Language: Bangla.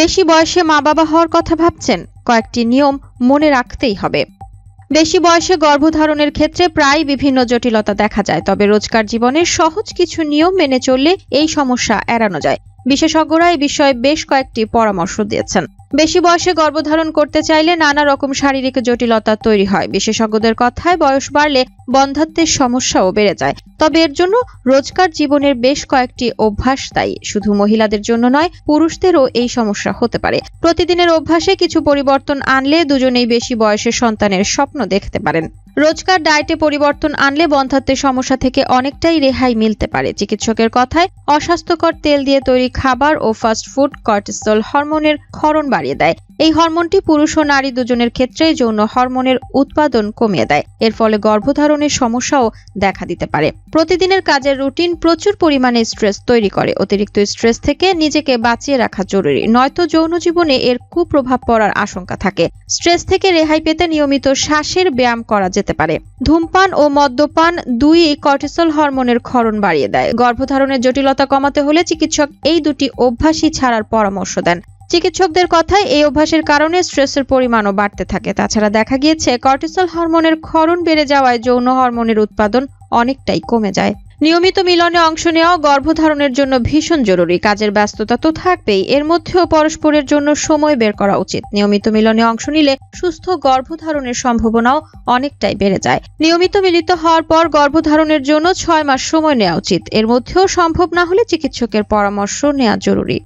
বেশি বয়সে মা বাবা হওয়ার কথা ভাবছেন, কয়েকটি নিয়ম মনে রাখতেই হবে। বেশি বয়সে গর্ভধারণের ক্ষেত্রে প্রায় বিভিন্ন জটিলতা দেখা যায়, তবে রোজকার জীবনের সহজ কিছু নিয়ম মেনে চললে এই সমস্যা এড়ানো যায়। বিশেষজ্ঞরা এই বিষয়ে বেশ কয়েকটি পরামর্শ দিয়েছেন। বেশি বয়সে গর্ভধারণ করতে চাইলে নানা রকম শারীরিক জটিলতা তৈরি হয়। বিশেষজ্ঞদের কথায় বয়স বাড়লে বন্ধাত্বের সমস্যাও বেড়ে যায়। তবে এর জন্য রোজকার জীবনের বেশ কয়েকটি অভ্যাস দায়ী। শুধু মহিলাদের জন্য নয়, পুরুষদেরও এই সমস্যা হতে পারে। প্রতিদিনের অভ্যাসে কিছু পরিবর্তন আনলে দুজনেই বেশি বয়সের সন্তানের স্বপ্ন দেখতে পারেন। রোজকার ডায়েটে পরিবর্তন আনলে বন্ধাত্বের সমস্যা থেকে অনেকটাই রেহাই মিলতে পারে। চিকিৎসকের কথায়, অস্বাস্থ্যকর তেল দিয়ে তৈরি খাবার ও ফাস্ট ফুড, কর্টিসল হরমোনের ক্ষরণ বাড়িয়ে দেয়। এই হরমোনটি পুরুষ ও নারী দুজনের ক্ষেত্রেই যৌন হরমোনের উৎপাদন কমিয়ে দেয়। এর ফলে গর্ভধারণের সমস্যাও দেখা দিতে পারে। প্রতিদিনের কাজের রুটিন প্রচুর পরিমাণে স্ট্রেস তৈরি করে। অতিরিক্ত স্ট্রেস থেকে নিজেকে বাঁচিয়ে রাখা জরুরি। নয়তো যৌন জীবনে এর কুপ্রভাব পড়ার আশঙ্কা থাকে। স্ট্রেস থেকে রেহাই পেতে নিয়মিত শ্বাসের ব্যায়াম করা যেতে পারে। ধূমপান ও মদ্যপান দুই কর্টিসল হরমোনের ক্ষরণ বাড়িয়ে দেয়। গর্ভধারণের জটিলতা কমাতে হলে চিকিৎসক এই দুটি অভ্যাসই ছাড়ার পরামর্শ দেন। চিকিৎসকদের কথায় এই অভ্যাসের কারণে স্ট্রেসের পরিমাণও বাড়তে থাকে। তাছাড়া দেখা গিয়েছে, কর্টিসল হরমোনের ক্ষরণ বেড়ে যাওয়ায় যৌন হরমোনের উৎপাদন অনেকটাই কমে যায়। নিয়মিত মিলনে অংশ নেওয়া গর্ভধারণের জন্য ভীষণ জরুরি। কাজের ব্যস্ততা তো থাকবেই, এর মধ্যেও পরস্পরের জন্য সময় বের করা উচিত। নিয়মিত মিলনে অংশ নিলে সুস্থ গর্ভধারণের সম্ভাবনাও অনেকটাই বেড়ে যায়। নিয়মিত মিলিত হওয়ার পর গর্ভধারণের জন্য ছয় মাস সময় নেওয়া উচিত। এর মধ্যেও সম্ভব না হলে চিকিৎসকের পরামর্শ নেওয়া জরুরি।